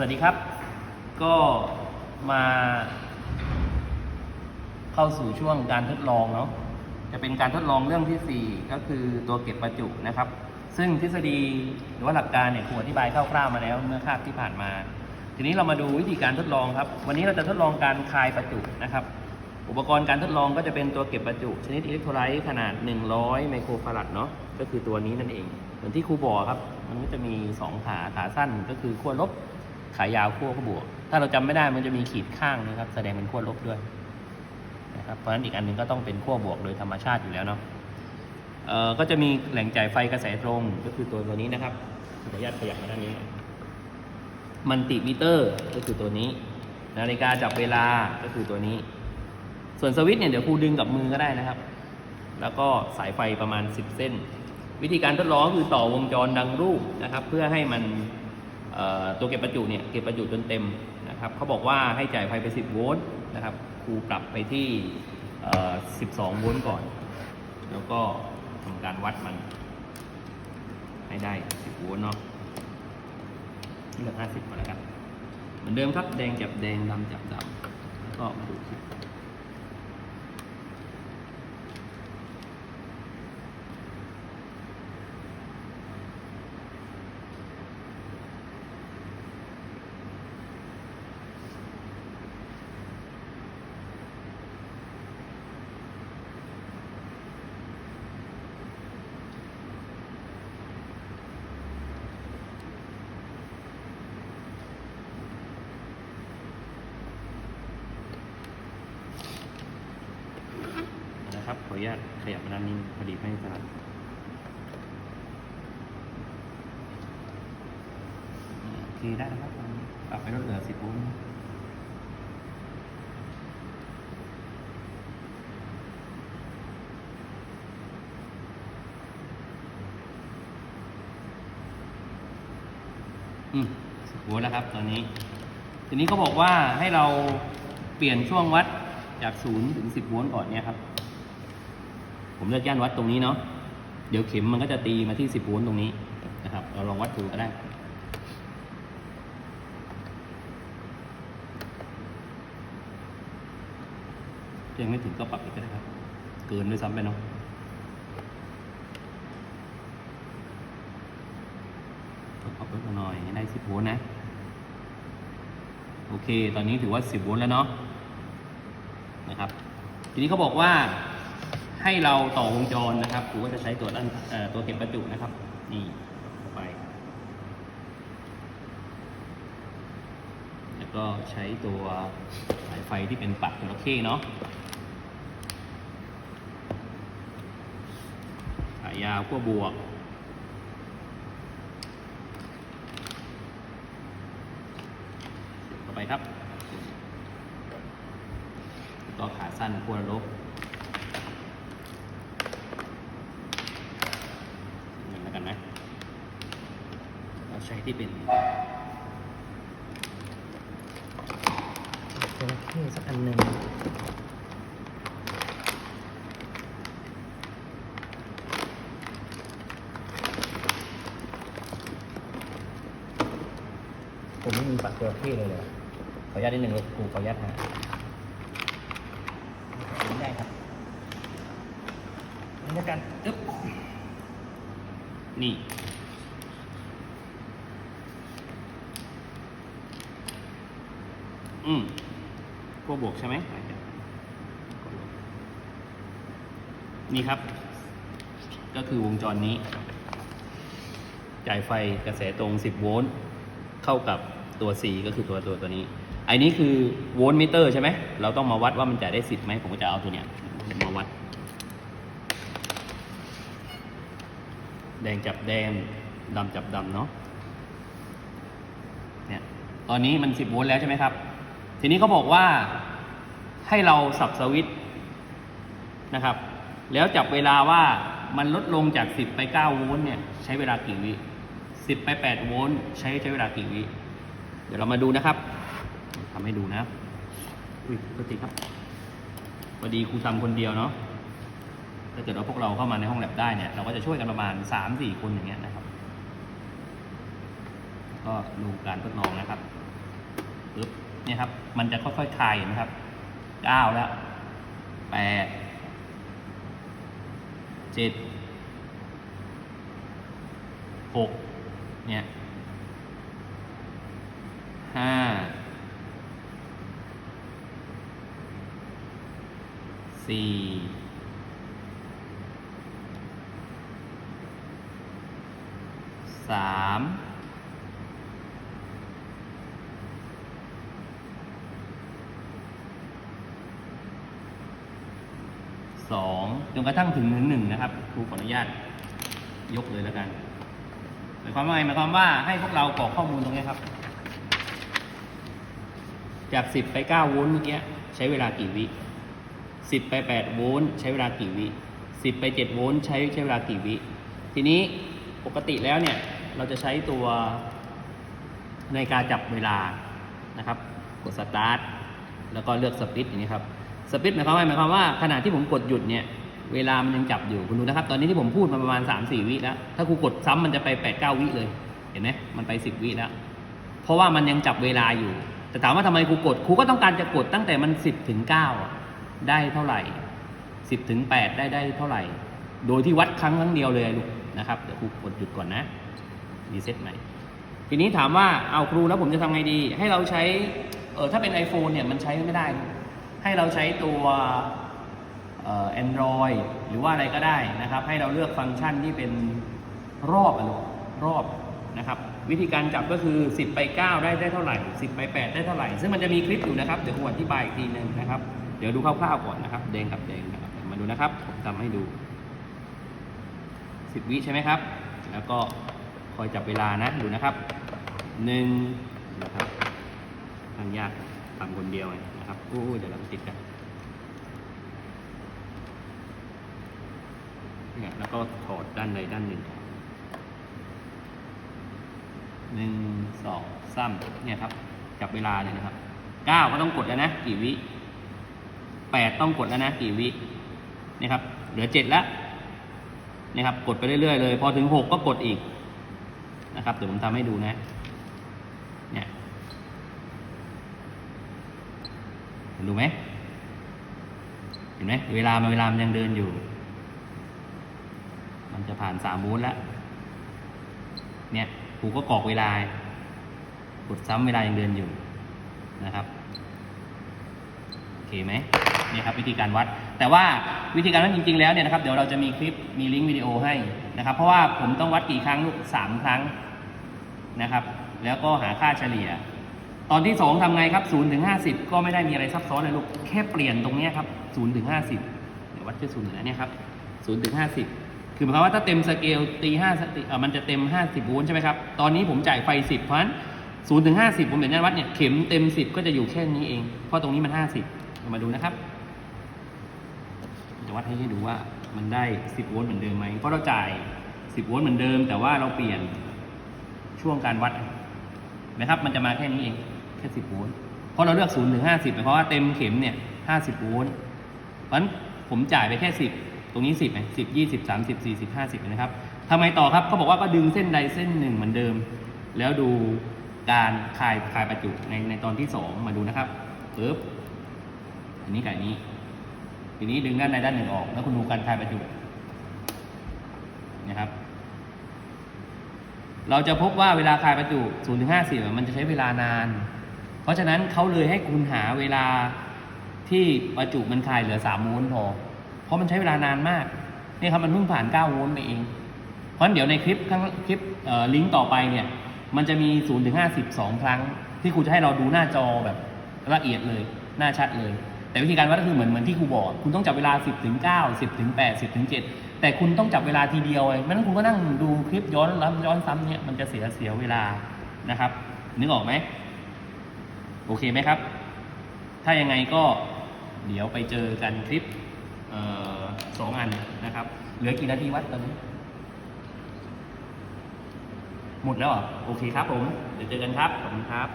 สวัสดีครับ ก็มาเข้าสู่ช่วงการทดลองเนาะจะเป็นการทดลองเรื่องที่ 4 ก็คือตัวเก็บประจุนะครับ ซึ่งทฤษฎีหรือว่าหลักการเนี่ยครูอธิบายคร่าวๆมาแล้วเมื่อคาบที่ผ่านมา ทีนี้เรามาดูวิธีการทดลองครับ วันนี้เราจะทดลองการคายประจุนะครับ อุปกรณ์การทดลองก็จะเป็นตัวเก็บประจุ ชนิดอิเล็กโทรไลต์ขนาด 100 ไมโครฟาราดเนาะก็คือตัวนี้นั่นเองเหมือนที่ครูบอกครับ มันก็จะมี 2 ขาขาสั้นก็คือขั้วลบ ขายาวขั้วก็บวก ถ้าเราจำไม่ได้มันจะมีขีดข้างนะครับ แสดงเป็นขั้วลบด้วยนะครับเพราะฉะนั้นอีกอันหนึ่งก็ต้องเป็นขั้วบวกโดยธรรมชาติอยู่แล้วเนาะเอ่อก็จะมีแหล่งจ่ายไฟกระแสตรงก็คือตัวตัวนี้นะครับขออนุญาตขยับมาด้านนี้ มันติมิเตอร์ก็คือตัวนี้ นาฬิกาจับเวลาก็คือตัวนี้ ส่วนสวิตช์เนี่ยเดี๋ยวครูดึงกับมือก็ได้นะครับ แล้วก็สายไฟประมาณ 10 เส้น วิธีการทดลองคือต่อวงจรดังรูปนะครับ เพื่อให้มัน ตัวเก็บประจุเนี่ยเก็บประจุจนเต็มนะครับเขาบอกว่าให้จ่ายไฟไป 10 โวลต์นะครับครูปรับไปที่ 12 โวลต์ก่อน แล้วก็ทำการวัดมัน ให้ได้ 10 โวลต์เนาะเลือก 50 มาแล้วกัน เหมือนเดิมครับแดงจับแดงดำจับดำก็มาดู10 อนุญาตขยับมาด้านนี้พอดีไม่ถนัดโอเคได้แล้วครับปรับไปลดเหลือสิบโวลต์อืมสิบโวลต์แล้วครับ ตอนนี้ ทีนี้เขาบอกว่าให้เราเปลี่ยนช่วงวัดจากศูนย์ถึงสิบโวลต์ก่อนเนี่ยครับ ผมเลือกย่านวัดตรงนี้เนาะเดี๋ยวเข็มมันก็จะตีมาที่สิบโวลต์ตรงนี้นะครับ เราลองวัดดูก็ได้ยังไม่ถึงก็ปรับอีกก็ได้ครับ เกินด้วยซ้ำไปเนาะปรับลดมหน่อยให้ได้สิบโวลต์นะ โอเค ตอนนี้ถือว่า 10โวลต์แล้วเนาะนะครับ ทีนี้เขาบอกว่า ให้เราต่อวงจรนะครับครูก็จะใช้ตัวด้านตัวเก็บประจุนะครับ นี่ไป แล้วก็ใช้ตัวสายไฟที่เป็นปักจระเข้เนาะสายยาวขั้วบวก ต่อไปครับ ก็ขาสั้นขั้วลบนี่แล้วกันนะ เราใช้ ที่เป็นจระเข้สักอันหนึ่งผมไม่มีปักจระเข้เลยเลยขออนุญาตนิดหนึ่งลูกครูขออนุญาตหาไม่ได้ครับนี่แล้วกันอึ๊บนี่ อืมพวกบวกใช่ไหมนี่ครับ ก็คือวงจรนี้ จ่ายไฟกระแสตรง 10 โวลต์เข้ากับตัว C ก็คือตัวตัวตัวนี้ไอ้นี้คือโวลต์มิเตอร์ใช่ไหม เราต้องมาวัดว่ามันจ่ายได้ 10ไหม ผมก็จะเอาตัวเนี้ยมาวัด แดงจับแดง ดำจับดำเนาะ เนี่ย ตอนนี้มัน 10 โวลต์แล้วใช่ไหมครับ ทีนี้เขาบอกว่าให้เราสับสวิตนะครับ แล้วจับเวลาว่ามันลดลงจาก 10 ไป 9 โวลต์เนี่ยใช้เวลากี่วิ10 ไป 8 โวลต์ใช้ใช้เวลากี่วิเดี๋ยวเรามาดูนะครับทำให้ดูนะอุ้ยปกติครับพอดีครูทำคนเดียวเนาะถ้าเกิดว่าพวกเราเข้ามาในห้องแลบได้เนี่ยเราก็จะช่วยกันประมาณ 3-4 คนอย่างเงี้ยนะครับ ก็ดูการทดลองนะครับปึ๊บ นี่ครับ มันจะค่อยๆคลายเห็นไหมครับเก้าแล้วแปดเจ็ดหกเนี่ยห้าสี่สาม สองจนกระทั่งถึงหนึ่งหนึ่งนะครับครูขออนุญาตยกเลยแล้วกันหมายความว่าไงหมายความว่าให้พวกเรากรอกข้อมูลตรงนี้ครับ จาก 10 ไป 9 โวลต์เมื่อกี้ใช้เวลากี่วิ 10 ไป 8 โวลต์ใช้เวลากี่วิ 10 ไป 7 โวลต์ใช้ใช้เวลากี่วิ ทีนี้ปกติแล้วเนี่ยเราจะใช้ตัวในการจับเวลานะครับ กดสตาร์ทแล้วก็เลือกสปิดอย่างนี้ครับ สปิดหมายความว่าหมายความว่าขณะที่ผมกดหยุดเนี่ยเวลามันยังจับอยู่คุณดูนะครับ ตอนนี้ที่ผมพูดมาประมาณ 3-4 วิแล้ว ถ้าครูกดซ้ำมันจะไป8-9วิเลย เห็นไหมมันไป 10 วิแล้ว เพราะว่ามันยังจับเวลาอยู่ แต่ถามว่าทำไมครูกดครูก็ต้องการจะกดตั้งแต่มัน 10ถึง9ได้เท่าไหร่ 10ถึง8ได้ได้เท่าไหร่ โดยที่วัดครั้งครั้งเดียวเลยลูกนะครับเดี๋ยวครูกดหยุดก่อนนะรีเซ็ตใหม่ทีนี้ถามว่าเอาครูแล้วผมจะทำไงดี ให้เราใช้เออถ้าเป็น iPhone เนี่ยมันใช้ไม่ได้ ให้เราใช้ตัวเอ่อ Android หรือว่าอะไรก็ได้นะครับ ให้เราเลือกฟังก์ชันที่เป็นรอบอะลูกรอบนะครับวิธีการจับก็คือ 10 ไป 9 ได้ได้เท่าไหร่ 10 ไป 8 ได้เท่าไหร่ ซึ่งมันจะมีคลิปอยู่นะครับเดี๋ยวผมอธิบายอีกทีหนึงนะครับ เดี๋ยวดูคร่าวๆก่อนนะครับแดงกับแดงนะครับมาดูนะครับผมทำให้ดู 10 วิใช่ไหมครับ แล้วก็คอยจับเวลานะดูนะครับหนึ่งนะครับมันยาก ทำคนเดียวนะครับอู้เดี๋ยวเราติดกันเนี่ยแล้วก็ถอดด้านใดด้านหนึ่งหนึ่งสองสามเนี่ยครับ จับเวลาเลยนะครับเก้าก็ต้องกดแล้วนะ กี่วิแปดต้องกดแล้วนะ กี่วินี่ครับ เหลือเจ็ดแล้วนี่ครับ กดไปเรื่อยๆเลย พอถึงหกก็กดอีกนะครับ เดี๋ยวผมทำให้ดูนะ เนี่ย เห็นดูไหมเห็นไหมเวลามันเวลามันยังเดินอยู่ มันจะผ่านสามโวลต์แล้ว เนี่ยครูก็กรอกเวลากดซ้ำเวลายังเดินอยู่นะครับโอเคไหมนี่ครับวิธีการวัด แต่ว่าวิธีการวัดจริง ๆ แล้วเนี่ยนะครับเดี๋ยวเราจะมีคลิปมีลิงก์วิดีโอให้นะครับ เพราะว่าผมต้องวัดกี่ครั้งลูกสามครั้งนะครับ แล้วก็หาค่าเฉลี่ย ตอนที่สองทำไงครับ0ถึง50ก็ไม่ได้มีอะไรซับซ้อนเลยลูก แค่เปลี่ยนตรงนี้ครับ0ถึง50เดี๋ยววัดที่0ถึงอันเนี้ยครับ0ถึง50คือหมายความว่าถ้าเต็มสเกลตี5สติมันจะเต็ม50โวลต์ใช่ไหมครับ ตอนนี้ผมจ่ายไฟ10เพราะฉะนั้น0ถึง50ผมเห็นยันวัดเนี่ยเข็มเต็ม10ก็จะอยู่แค่นี้เอง เพราะตรงนี้มัน50เรามาดูนะครับจะวัดให้ให้ดูว่ามันได้ 10 โวลต์เหมือนเดิมไหม เพราะเราจ่าย 10 โวลต์เหมือนเดิม แต่ว่าเราเปลี่ยนช่วงการวัดนะครับ มันจะมาแค่นี้เอง แค่10โวลต์เพราะเราเลือก0ถึง50หมายความว่าเต็มเข็มเนี่ย50โวลต์เพราะฉะนั้นผมจ่ายไปแค่10ตรงนี้10ไหม10 20 30 40 50นะครับทำไมต่อครับเขาบอกว่าก็ดึงเส้นใดเส้นหนึ่งเหมือนเดิม แล้วดูการคลายคลายประจุในในตอนที่2มาดูนะครับปึ๊บอันนี้กับอันนี้ ทีนี้ดึงด้านในด้านหนึ่งออก แล้วคุณดูการคลายประจุนะครับ เราจะพบว่าเวลาคลายประจุ0ถึง50อะมันจะใช้เวลานาน ราะฉะนั้นเขาเลยให้คุณหาเวลาที่ประจุมันคายเหลือ3โวลต์พอ เพราะมันใช้เวลานานมาก นี่ครับมันเพิ่งผ่าน 9 โวลต์ไปเอง เพราะฉะนั้นเดี๋ยวในคลิปข้างคลิปลิงก์ต่อไปเนี่ย มันจะมี 0 ถึง50 2ครั้ง ที่ครูจะให้เราดูหน้าจอแบบละเอียดเลย หน้าชัดเลย แต่วิธีการวัดก็คือเหมือนเหมือนที่ครูบอก คุณต้องจับเวลา 10 ถึง 9 10 ถึง 8 10 ถึง 7 แต่คุณต้องจับเวลาทีเดียวไงไม่งั้นคุณก็นั่งดูคลิปย้อนรับย้อนซ้ำเนี่ย มันจะเสียเสียเวลา นะครับ นึกออกไหม โอเคไหมครับ ถ้ายังไงก็เดี๋ยวไปเจอกันคลิปออสองอันนะครับ เหลือกี่นาทีวัดตอนนี้ หมดแล้วเหรอโอเคครับผม เดี๋ยวเจอกันครับ ขอบคุณครับ